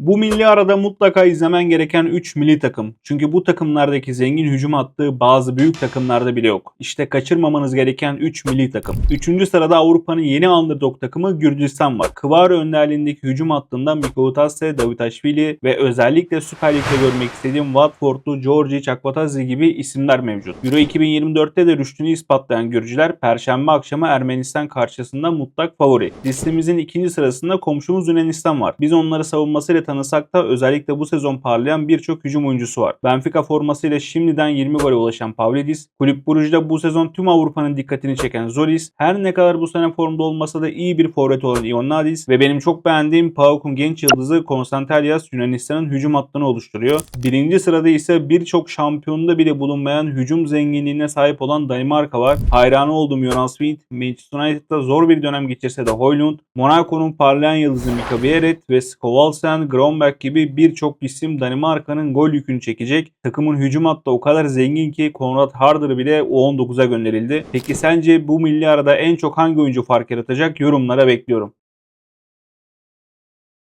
Bu milli arada mutlaka izlemen gereken 3 milli takım. Çünkü bu takımlardaki zengin hücum attığı bazı büyük takımlarda bile yok. İşte kaçırmamanız gereken 3 milli takım. 3. sırada Avrupa'nın yeni underdog takımı Gürcistan var. Kıvar önderliğindeki hücum hattında Mikotase, Davutashvili ve özellikle Süper Lig'de görmek istediğim Watford'lu Georgi Çakbatazzi gibi isimler mevcut. Euro 2024'te de rüştünü ispatlayan Gürcüler Perşembe akşamı Ermenistan karşısında mutlak favori. Listemizin ikinci sırasında komşumuz Yunanistan var. Biz onları savunmasıyla tanısak da özellikle bu sezon parlayan birçok hücum oyuncusu var. Benfica formasıyla şimdiden 20 gole ulaşan Pavlidis, Kulüp Brugge'de bu sezon tüm Avrupa'nın dikkatini çeken Zolis, her ne kadar bu sene formda olmasa da iyi bir forvet olan Ionadis ve benim çok beğendiğim PAOK'un genç yıldızı Konstantelias Yunanistan'ın hücum hattını oluşturuyor. Birinci sırada ise birçok şampiyonda bile bulunmayan hücum zenginliğine sahip olan Danimarka var. Hayranı olduğum Jonas Wind, Manchester United'da zor bir dönem geçirse de Højlund, Monaco'nun parlayan yıldızı Mika Biarritz ve Skovalsen, Grönberg gibi birçok isim Danimarka'nın gol yükünü çekecek. Takımın hücum hattı o kadar zengin ki Konrad Harder bile U19'a gönderildi. Peki sence bu milli arada en çok hangi oyuncu fark yaratacak? Yorumlara bekliyorum.